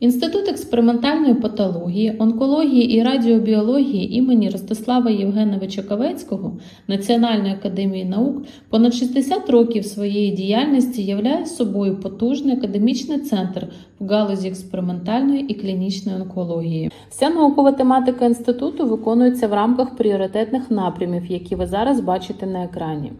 Інститут експериментальної патології, онкології і радіобіології імені Ростислава Євгеновича Кавецького Національної академії наук понад 60 років своєї діяльності являє собою потужний академічний центр в галузі експериментальної і клінічної онкології. Вся наукова тематика інституту виконується в рамках пріоритетних напрямів, які ви зараз бачите на екрані.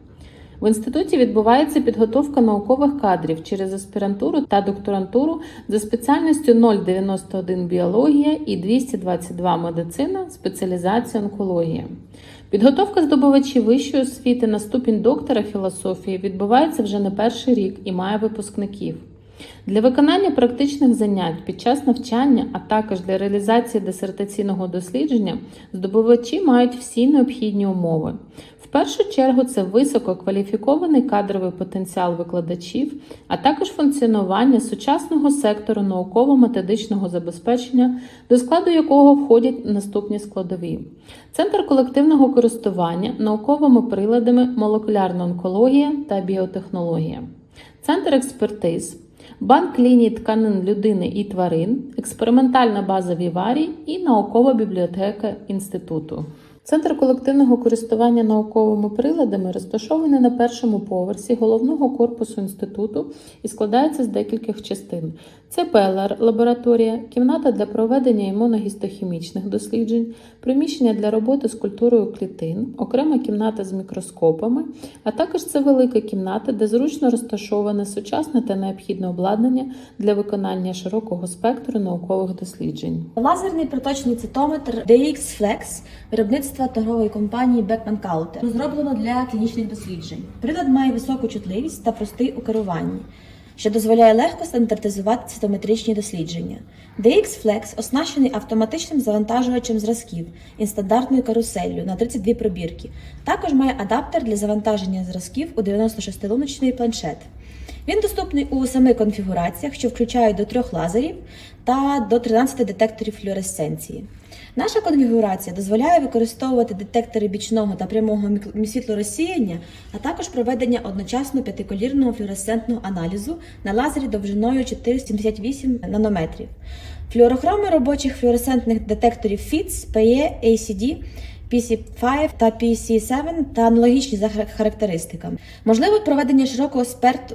В інституті відбувається підготовка наукових кадрів через аспірантуру та докторантуру за спеціальністю 091 біологія і 222 медицина, спеціалізація онкологія. Підготовка здобувачів вищої освіти на ступінь доктора філософії відбувається вже не перший рік і має випускників. Для виконання практичних занять під час навчання, а також для реалізації дисертаційного дослідження, здобувачі мають всі необхідні умови. В першу чергу це висококваліфікований кадровий потенціал викладачів, а також функціонування сучасного сектору науково-методичного забезпечення, до складу якого входять наступні складові: Центр колективного користування науковими приладами молекулярна онкологія та біотехнологія, центр експертиз. Банк ліній тканин людини і тварин, експериментальна база Віварій і наукова бібліотека інституту. Центр колективного користування науковими приладами розташований на першому поверсі головного корпусу інституту і складається з декількох частин. Це ПЛР лабораторія, кімната для проведення імуногістохімічних досліджень, приміщення для роботи з культурою клітин, окрема кімната з мікроскопами, а також це велика кімната, де зручно розташоване сучасне та необхідне обладнання для виконання широкого спектру наукових досліджень. Лазерний проточний цитометр DX Flex виробництва торгової компанії Beckman Coulter розроблено для клінічних досліджень. Прилад має високу чутливість та простий у керуванні, що дозволяє легко стандартизувати цитометричні дослідження. DX Flex оснащений автоматичним завантажувачем зразків і стандартною каруселлю на 32 пробірки. Також має адаптер для завантаження зразків у 96-луночний планшет. Він доступний у семи конфігураціях, що включають до трьох лазерів та до 13 детекторів флюоресценції. Наша конфігурація дозволяє використовувати детектори бічного та прямого світлорозсіяння, а також проведення одночасно п'ятиколірного флюоресцентного аналізу на лазері довжиною 478 нанометрів. Флюорохроми робочих флюоресцентних детекторів FITS, PE, ACD PC5 та PC7 та аналогічні за хар- характеристиками. Можливо проведення широкого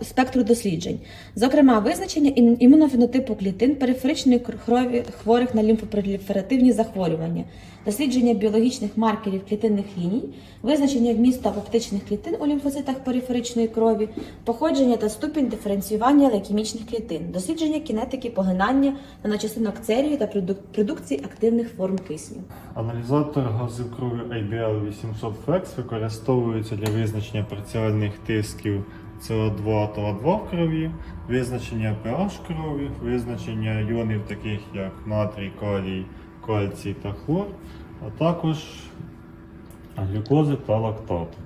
спектру досліджень, зокрема визначення імунофенотипу клітин, периферичної крові хворих на лімфопроліферативні захворювання, дослідження біологічних маркерів клітинних ліній, визначення вмісту апоптичних клітин у лімфоцитах периферичної крові, походження та ступінь диференціювання лейкемічних клітин, дослідження кінетики поглинання наночастинок церію та продук- продукції активних форм кисню. Аналізатор газу крові IBL 800 Flex використовується для визначення парціальних тисків СО2 та О2 в крові, визначення pH крові, визначення іонів таких як натрій, калій, кальцій та хлор, а також глюкози та лактату.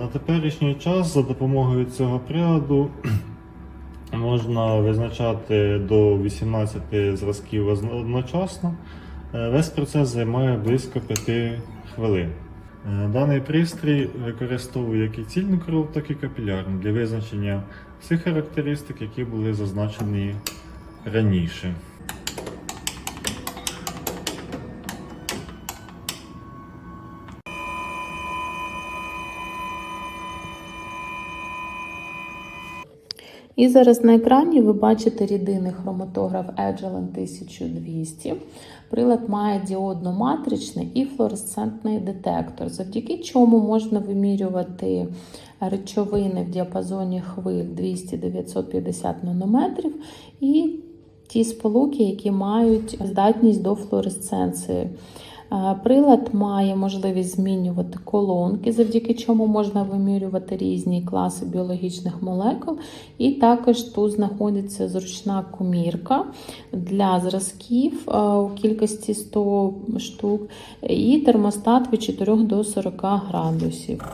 На теперішній час за допомогою цього приладу можна визначати до 18 зразків одночасно. Е, Весь процес займає близько 5 хвилин. Е, Даний пристрій використовує як і цільну кров, так і капілярну для визначення всіх характеристик, які були зазначені раніше. І зараз на екрані ви бачите рідинний хроматограф Agilent 1200. Прилад має діодно-матричний і флуоресцентний детектор, завдяки чому можна вимірювати речовини в діапазоні хвиль 200-950 нанометрів і ті сполуки, які мають здатність до флуоресценції. Прилад має можливість змінювати колонки, завдяки чому можна вимірювати різні класи біологічних молекул. І також тут знаходиться зручна комірка для зразків у кількості 100 штук, і термостат від 4 до 40 градусів.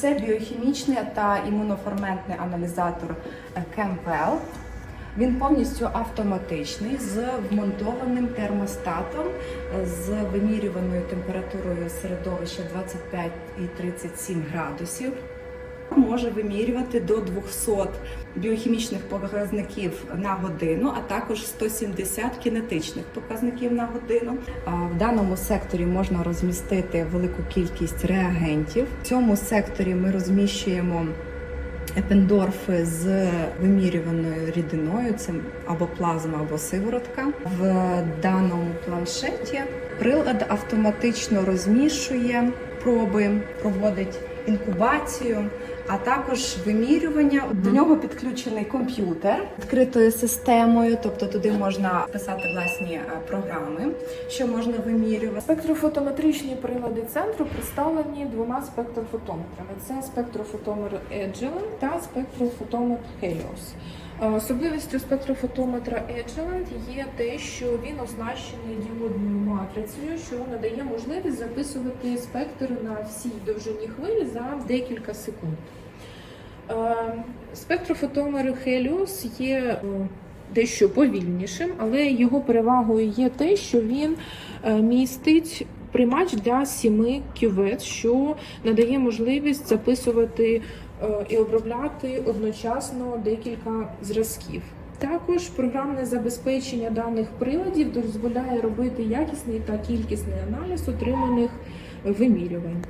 Це біохімічний та імуноферментний аналізатор ChemWell. Він повністю автоматичний з вмонтованим термостатом е, з вимірюваною температурою середовища 25 і 37 градусів. Може вимірювати до 200 біохімічних показників на годину, а також 170 кінетичних показників на годину. В даному секторі можна розмістити велику кількість реагентів. В цьому секторі ми розміщуємо епендорфи з вимірюваною рідиною, це або плазма, або сиворотка. В даному планшеті прилад автоматично розміщує проби, проводить інкубацію, а також вимірювання. До нього підключений комп'ютер відкритою системою, тобто туди можна писати власні е, програми, що можна вимірювати. Спектрофотометричні прилади центру представлені двома спектрофотометрами: це спектрофотометр Agilent та спектрофотометр Helios. Особливістю спектрофотометра Agilent є те, що він оснащений діодною матрицею, що надає можливість записувати спектр на всій довжині хвилі за декілька секунд. Е, Спектрофотометр Helios є е, дещо повільнішим, але його перевагою є те, що він е, містить приймач для сіми кювет, що надає можливість записувати і обробляти одночасно декілька зразків. Також програмне забезпечення даних приладів дозволяє робити якісний та кількісний аналіз отриманих вимірювань.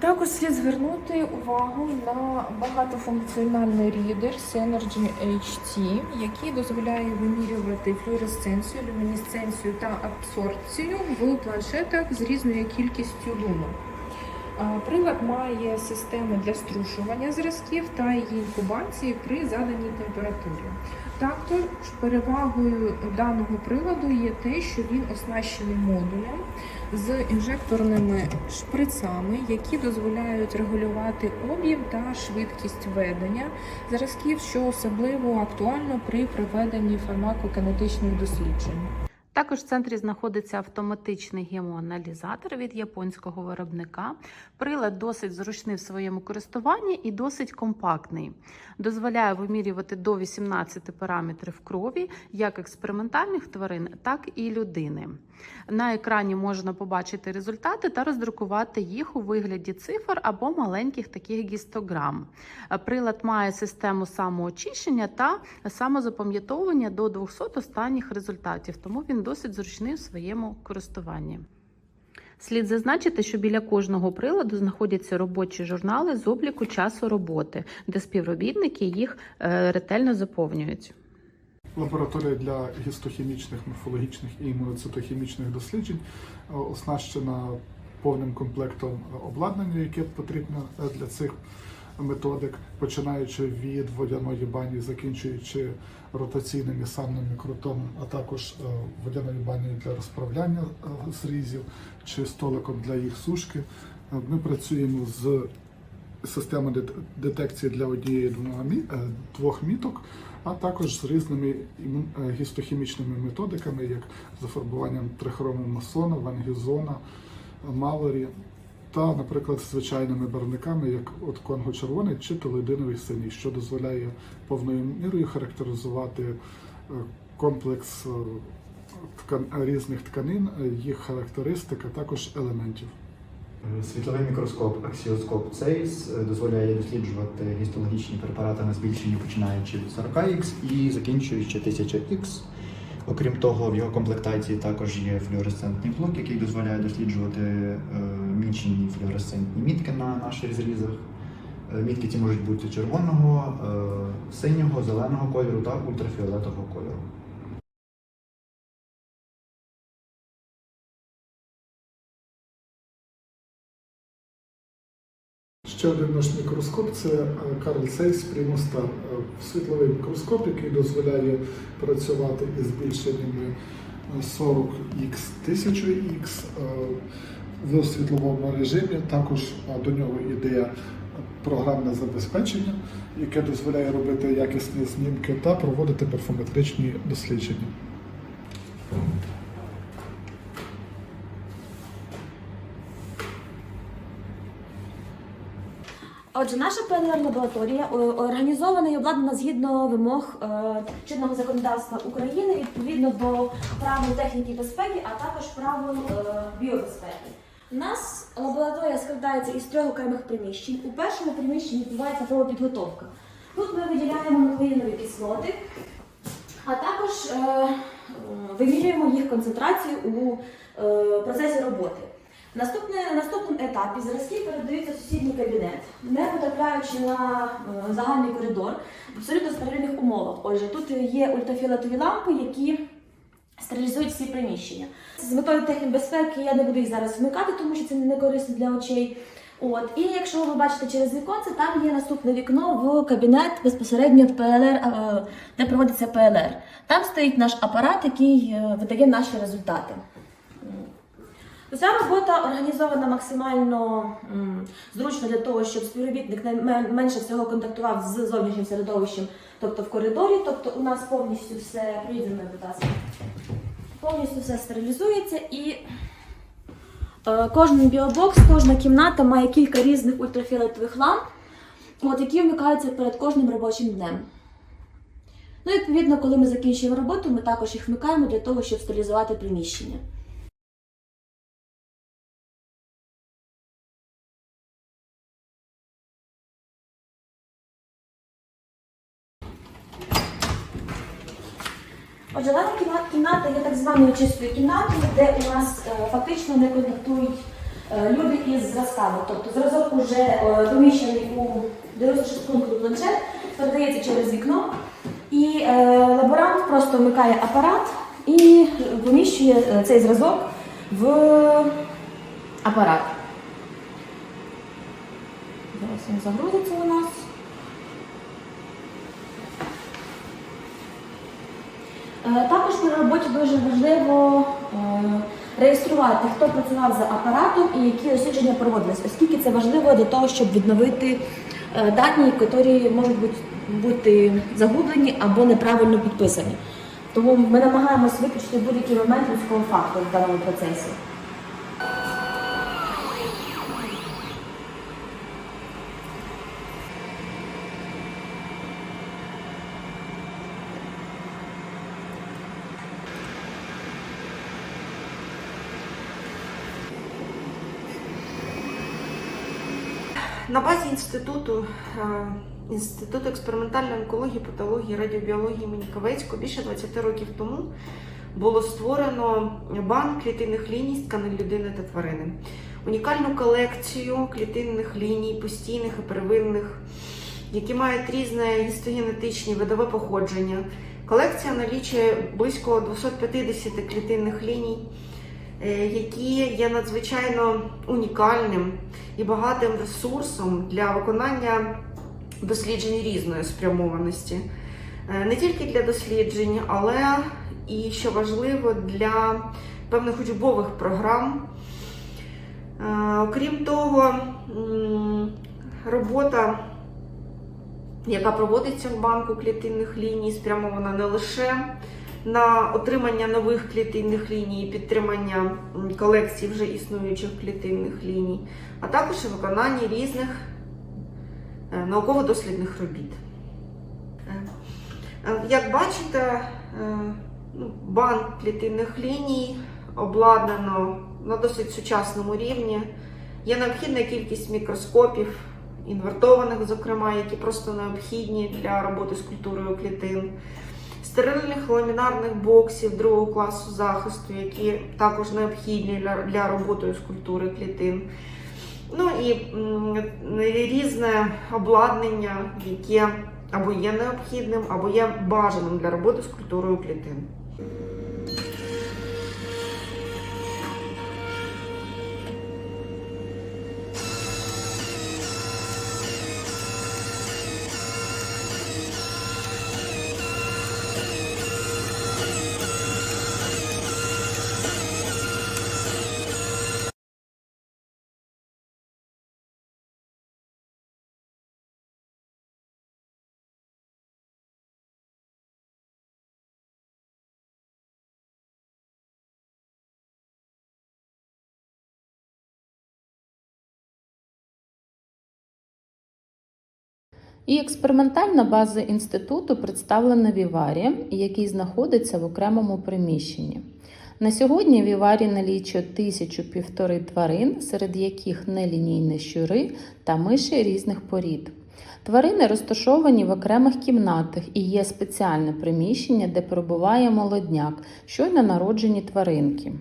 Також слід звернути увагу на багатофункціональний рідер Synergy HT, який дозволяє вимірювати флуоресценцію, люмінесценцію та абсорбцію в планшетах з різною кількістю люмен. Прилад має системи для струшування зразків та її інкубації при заданій температурі. Також перевагою даного приладу є те, що він оснащений модулем з інжекторними шприцами, які дозволяють регулювати об'єм та швидкість ведення зразків, що особливо актуально при проведенні фармакокінетичних досліджень. Також в центрі знаходиться автоматичний гемоаналізатор від японського виробника. Прилад досить зручний в своєму користуванні і досить компактний. Дозволяє вимірювати до 18 параметрів крові як експериментальних тварин, так і людини. На екрані можна побачити результати та роздрукувати їх у вигляді цифр або маленьких таких гістограм. Прилад має систему самоочищення та самозапам'ятовування до 200 останніх результатів, тому він досить зручний в своєму користуванні. Слід зазначити, що біля кожного приладу знаходяться робочі журнали з обліку часу роботи, де співробітники їх е, ретельно заповнюють. Лабораторія для гістохімічних, морфологічних і імуноцитохімічних досліджень е, оснащена повним комплектом обладнання, яке потрібно е, для цих методик, починаючи від водяної бані, закінчуючи ротаційними самними крутом, а також е, водяною банею для розправляння е, зрізів чи столиком для їх сушки. Е, Ми працюємо з системи дет- детекції для однієї е, двох міток, а також з різними е, гістохімічними методиками, як зафарбуванням трихрому масона, вангізона, е, малорі, та, наприклад, звичайними барвниками, як от Конго червоний чи толидиновий синій, що дозволяє повною мірою характеризувати е, комплекс е, ткан- різних тканин, е, їх характеристик, а також елементів. Світловий мікроскоп аксіоскоп е, дозволяє досліджувати гістологічні препарати на збільшенні починаючи від 40X і закінчуючи 1000X. Окрім того, в його комплектації також є флуоресцентний блок, який дозволяє досліджувати е, мічені флуоресцентні мітки на наших зрізах. Е, Мітки ці можуть бути червоного, е, синього, зеленого кольору та ультрафіолетового кольору. Ще один наш мікроскоп це е, Carl Zeiss Primustar. Е, Світловий мікроскоп, який дозволяє працювати із збільшеннями 40x 1000x в світловому режимі. Також до нього йде програмне забезпечення, яке дозволяє робити якісні знімки та проводити перфометричні дослідження. Отже, наша ПЛР-лабораторія е, організована і обладнана згідно вимог е, чинного законодавства України відповідно до правил техніки безпеки, а також правил е, біобезпеки. У нас лабораторія складається із трьох окремих приміщень. У першому приміщенні відбувається підготовка. Тут ми виділяємо нуклеїнові кислоти, а також е, вимірюємо їх концентрацію у е, процесі роботи. Наступне, на наступному етапі зразки передаються в сусідній кабінет, не потрапляючи на е, загальний коридор в абсолютно стерильних умовах. Отже, тут є ультрафіолетові лампи, які стерилізують всі приміщення. З метою технібезпеки я не буду їх зараз вмикати, тому що це не корисно для очей. От і якщо ви бачите через віконце, там є наступне вікно в кабінет безпосередньо в ПЛР, де проводиться ПЛР. Там стоїть наш апарат, який е, видає наші результати. Ця робота організована максимально м, зручно для того, щоб співробітник менше всього контактував з зовнішнім середовищем, тобто в коридорі. Тобто у нас повністю все приїдемо, будь ласка. Повністю все стерилізується і е, кожен біобокс, кожна кімната має кілька різних ультрафіолетових ламп, от, які вмикаються перед кожним робочим днем. Ну, і, відповідно, коли ми закінчуємо роботу, ми також їх вмикаємо для того, щоб стерилізувати приміщення. Так чистою кімнатою, де у нас е, фактично не контактують е, люди із зразками. Тобто зразок уже е, поміщений у 96 пункту планшет, передається через вікно, і е, лаборант просто вмикає апарат і поміщує е, цей зразок в апарат. Зараз він загрузиться у нас. Е, Також при роботі дуже важливо е, реєструвати, хто працював за апаратом і які дослідження проводились, оскільки це важливо для того, щоб відновити е, дані, які можуть бути, загублені або неправильно підписані. Тому ми намагаємося виключити будь-який момент людського фактору в даному процесі. На базі інституту е, Інституту експериментальної онкології, патології, радіобіології імені Кавецького більше 20 років тому було створено банк клітинних ліній з тканин людини та тварини. Унікальну колекцію клітинних ліній, постійних і первинних, які мають різне гістогенетичне видове походження. Колекція налічує близько 250 клітинних ліній, які є надзвичайно унікальним і багатим ресурсом для виконання досліджень різної спрямованості. Е, Не тільки для досліджень, але і, що важливо, для певних учбових програм. Е, Окрім того, робота, яка проводиться в банку клітинних ліній, спрямована не лише на отримання нових клітинних ліній, і підтримання колекцій вже існуючих клітинних ліній, а також і виконання різних е, науково-дослідних робіт. Е, Як бачите, е, ну, банк клітинних ліній обладнано на досить сучасному рівні. Є необхідна кількість мікроскопів, інвертованих, зокрема, які просто необхідні для роботи з культурою клітин, стерильних ламінарних боксів другого класу захисту, які також необхідні для, для роботи з культури клітин. Ну і різне обладнання, яке або є необхідним, або є бажаним для роботи з культурою клітин. І експериментальна база інституту представлена Віварі, який знаходиться в окремому приміщенні. На сьогодні Віварі налічує тисячу півтори тварин, серед яких нелінійні щури та миші різних порід. Тварини розташовані в окремих кімнатах і є спеціальне приміщення, де перебуває молодняк, щойно народжені тваринки.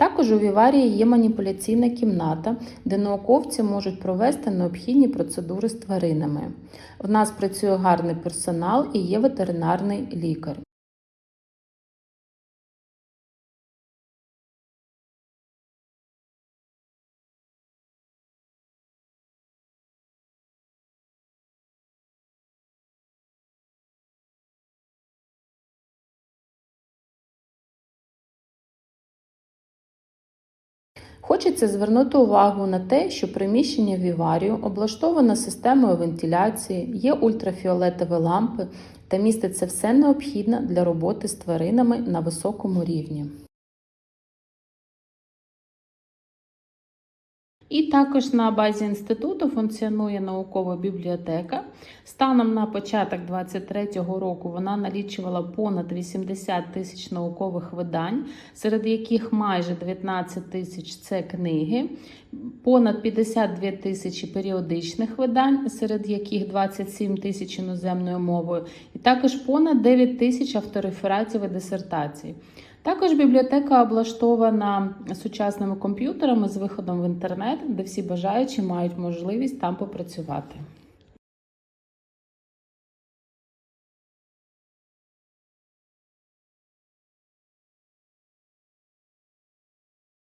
Також у Віварії є маніпуляційна кімната, де науковці можуть провести необхідні процедури з тваринами. В нас працює гарний персонал і є ветеринарний лікар. Хочеться звернути увагу на те, що приміщення Віварію облаштоване системою вентиляції, є ультрафіолетові лампи та міститься все необхідне для роботи з тваринами на високому рівні. І також на базі інституту функціонує наукова бібліотека. Станом на початок 2023 року вона налічувала понад 80 тисяч наукових видань, серед яких майже 19 тисяч це книги, понад 52 тисячі періодичних видань, серед яких 27 тисяч іноземною мовою, і також понад 9 тисяч авторефератів і дисертацій. Також бібліотека облаштована сучасними комп'ютерами з виходом в інтернет, де всі бажаючі мають можливість там попрацювати.